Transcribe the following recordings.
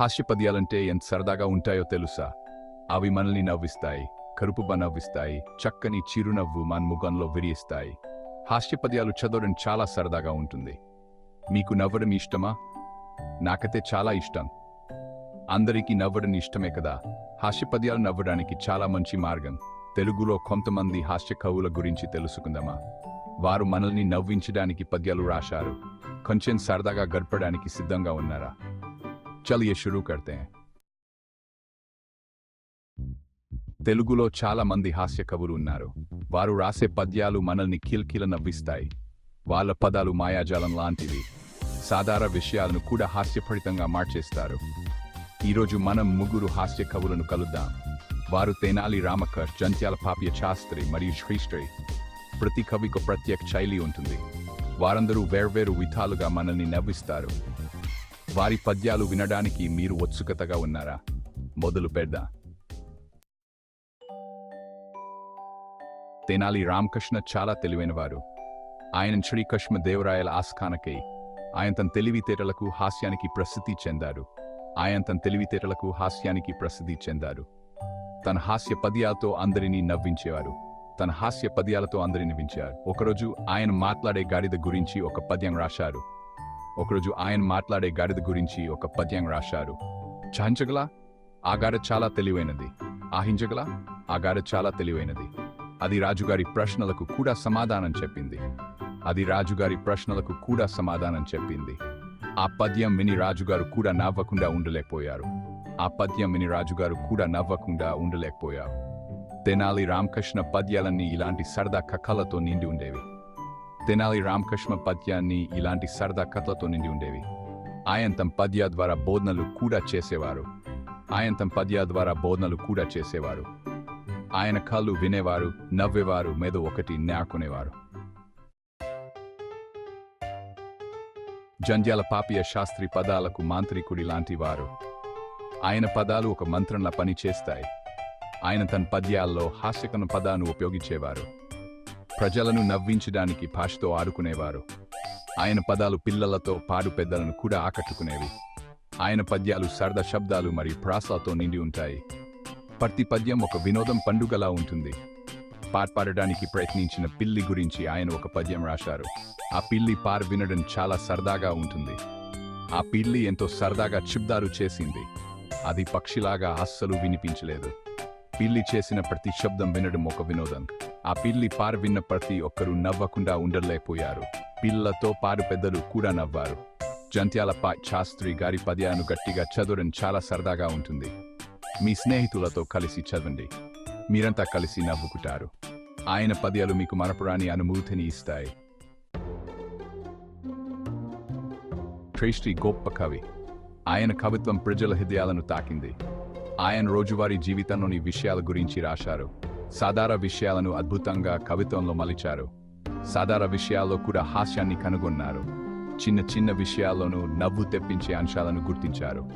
హాస్యపద్యాలంటే ఎంత సరదాగా ఉంటాయో తెలుసా? అవి మనల్ని నవ్విస్తాయి కరుపుబ నవ్విస్తాయి చక్కని చిరునవ్వు మన ముఖంలో విరియిస్తాయి హాస్యపద్యాలు చదవడం చాలా సరదాగా ఉంటుంది. మీకు నవ్వడం ఇష్టమా? నాకైతే చాలా ఇష్టం. అందరికీ నవ్వడం ఇష్టమే కదా? హాస్యపద్యాలు నవ్వడానికి చాలా మంచి మార్గం. తెలుగులో కొంతమంది హాస్య కవుల గురించి తెలుసుకుందామా? వారు మనల్ని నవ్వించడానికి పద్యాలు రాశారు. కొంచెం సరదాగా గడపడానికి సిద్ధంగా ఉన్నారా? చలియ షురూ కడితే. తెలుగులో చాలా మంది హాస్య కవులు ఉన్నారు. వారు రాసే పద్యాలు మనల్ని కిల్కిల నవ్విస్తాయి. వాళ్ళ పదాలు మాయాజాలం లాంటివి. సాధారణ విషయాలను కూడా హాస్యఫలితంగా మార్చేస్తారు. ఈరోజు మనం ముగ్గురు హాస్య కవులను కలుద్దాం. వారు తెనాలి రామకర్ జంత్యాల పాప్య శాస్త్రి మరియు శ్రీశ్రీ. ప్రతి కవికి ప్రత్యేక శైలి ఉంటుంది. వారందరూ వేర్వేరు విధాలుగా మనల్ని నవ్విస్తారు. వారి పద్యాలు వినడానికి మీరు ఉత్సుకతగా ఉన్నారా? మొదలు పెడదాం. తెనాలి రామకృష్ణ చాలా తెలివైనవారు. ఆయన శ్రీకృష్ణ దేవరాయల ఆస్థానకై ఆయన తన తెలివితేటలకు హాస్యానికి ప్రసిద్ధి చెందారు. ఆయన తన తెలివితేటలకు హాస్యానికి ప్రసిద్ధి చెందారు. తన హాస్య పద్యాలతో అందరినీ నవ్వించేవారు. తన హాస్య పద్యాలతో అందరిని వించారు ఒకరోజు ఆయన మాట్లాడే గాడిద గురించి ఒక పద్యం రాశారు. ఒకరోజు ఆయన మాట్లాడే గాడిద గురించి ఒక పద్యం రాశారు. చాంచగల ఆ గాడ చాలా తెలివైనది. ఆహించగల ఆ గాడ చాలా తెలివైనది. అది రాజుగారి ప్రశ్నలకు కూడా సమాధానం చెప్పింది. అది రాజుగారి ప్రశ్నలకు కూడా సమాధానం చెప్పింది. ఆ పద్యం విని రాజుగారు కూడా నవ్వకుండా ఉండలేకపోయారు. ఆ పద్యం విని రాజుగారు కూడా నవ్వకుండా ఉండలేకపోయారు. తెనాలి రామకృష్ణ పద్యాలన్నీ ఇలాంటి సరదా కథలతో నిండి ఉండేవి. తెనాలి రామకృష్ణ పద్యాన్ని ఇలాంటి సరదా కథలతో నిండి ఉండేవి. ఆయన తమ పద్య ద్వారా బోధనలు కూడా చేసేవారు. ఆయన తమ పద్య ద్వారా బోధనలు కూడా చేసేవారు. ఆయన కళ్ళు వినేవారు నవ్వేవారు మీద ఒకటి నేర్కొనేవారు జంధ్యాల పాపియ శాస్త్రి పదాలకు మాంత్రికుడి లాంటి వారు. ఆయన పదాలు ఒక మంత్రంలా పనిచేస్తాయి. ఆయన తన పద్యాల్లో హాస్యకన పదాను ఉపయోగించేవారు. ప్రజలను నవ్వించడానికి భాషతో ఆడుకునేవారు. ఆయన పదాలు పిల్లలతో పాడు పెద్దలను కూడా ఆకట్టుకునేవి. ఆయన పద్యాలు సరదా శబ్దాలు మరియు ప్రాసలతో నిండి ఉంటాయి. ప్రతి పద్యం ఒక వినోదం పండుగలా ఉంటుంది. పాట పాడడానికి ప్రయత్నించిన పిల్లి గురించి ఆయన ఒక పద్యం రాశారు. ఆ పిల్లి పార్ వినడం చాలా సరదాగా ఉంటుంది. ఆ పిల్లి ఎంతో సరదాగా చిబ్దారు చేసింది. అది పక్షిలాగా అస్సలు వినిపించలేదు. పిల్లి చేసిన ప్రతి శబ్దం వినడం ఒక వినోదం. ఆ పిల్లి పారు విన్న ప్రతి ఒక్కరూ నవ్వకుండా ఉండలేకపోయారు. పిల్లలతో పారు పెద్దలు కూడా నవ్వారు. జంత్యాల పా శాస్త్రి గారి పద్యాను గట్టిగా చదవడం చాలా సరదాగా ఉంటుంది. మీ స్నేహితులతో కలిసి చదవండి. మీరంతా కలిసి నవ్వుకుంటారు. ఆయన పద్యాలు మీకు మరపురాని అనుభూతిని ఇస్తాయి. శ్రేష్ఠి గొప్ప కవి. ఆయన కవిత్వం ప్రజల హృదయాలను తాకింది. ఆయన రోజువారీ జీవితంలోని విషయాల గురించి రాశారు. సాధారణ విషయాలను అద్భుతంగా కవిత్వంలో మలిచారు. సాధారణ విషయాల్లో కూడా హాస్యాన్ని కనుగొన్నారు. చిన్న చిన్న విషయాల్లోనూ నవ్వు తెప్పించే అంశాలను గుర్తించారు.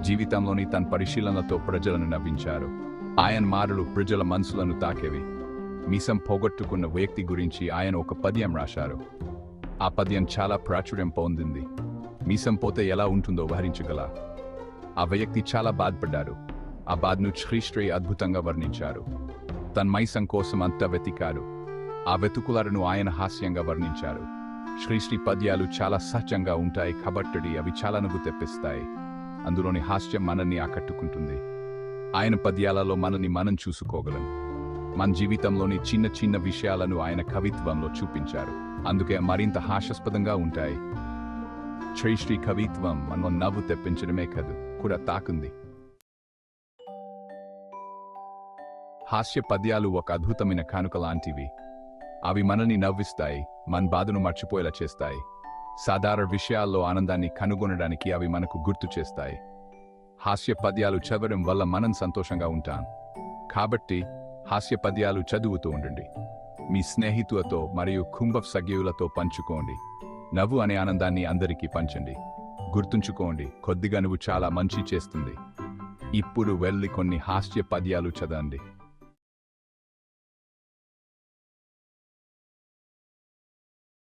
జీవితంలోని తన పరిశీలనలతో ప్రజలను నవ్వించారు. ఆయన మాటలు ప్రజల మనసులను తాకేవి. మీసం పోగొట్టుకున్న వ్యక్తి గురించి ఆయన ఒక పద్యం రాశారు. ఆ పద్యం చాలా ప్రాచుర్యం పొందింది. మీసం పోతే ఎలా ఉంటుందో వహరించగల ఆ వ్యక్తి చాలా బాధపడ్డారు ఆ బాధను శ్రీశ్రీ అద్భుతంగా వర్ణించారు. తన మైసం కోసం అంతా వెతికారు. ఆ వెతుకులను ఆయన హాస్యంగా వర్ణించారు. శ్రీశ్రీ పద్యాలు చాలా సహజంగా ఉంటాయి కాబట్టి అవి చాలా నవ్వు తెప్పిస్తాయి. అందులోని హాస్యం మనల్ని ఆకట్టుకుంటుంది. ఆయన పద్యాలలో మనని మనం చూసుకోగలం. మన జీవితంలోని చిన్న చిన్న విషయాలను ఆయన కవిత్వంలో చూపించారు. అందుకే మరింత హాస్యాస్పదంగా ఉంటాయి. శ్రీశ్రీ కవిత్వం మనం నవ్వు తెప్పించడమే కాదు కూడా తాకుంది. హాస్య పద్యాలు ఒక అద్భుతమైన కానుక లాంటివి. అవి మనల్ని నవ్విస్తాయి మన బాధను మర్చిపోయేలా చేస్తాయి. సాధారణ విషయాల్లో ఆనందాన్ని కనుగొనడానికి అవి మనకు గుర్తు చేస్తాయి. హాస్య పద్యాలు చదవడం వల్ల మనం సంతోషంగా ఉంటాం. కాబట్టి హాస్య పద్యాలు చదువుతూ ఉండండి. మీ స్నేహితులతో మరియు కుంభ సగ్యులతో పంచుకోండి. నవ్వు అనే ఆనందాన్ని అందరికీ పంచండి. గుర్తుంచుకోండి కొద్దిగా నువ్వు చాలా మంచి చేస్తుంది. ఇప్పుడు వెళ్ళి కొన్ని హాస్య పద్యాలు చదవండి.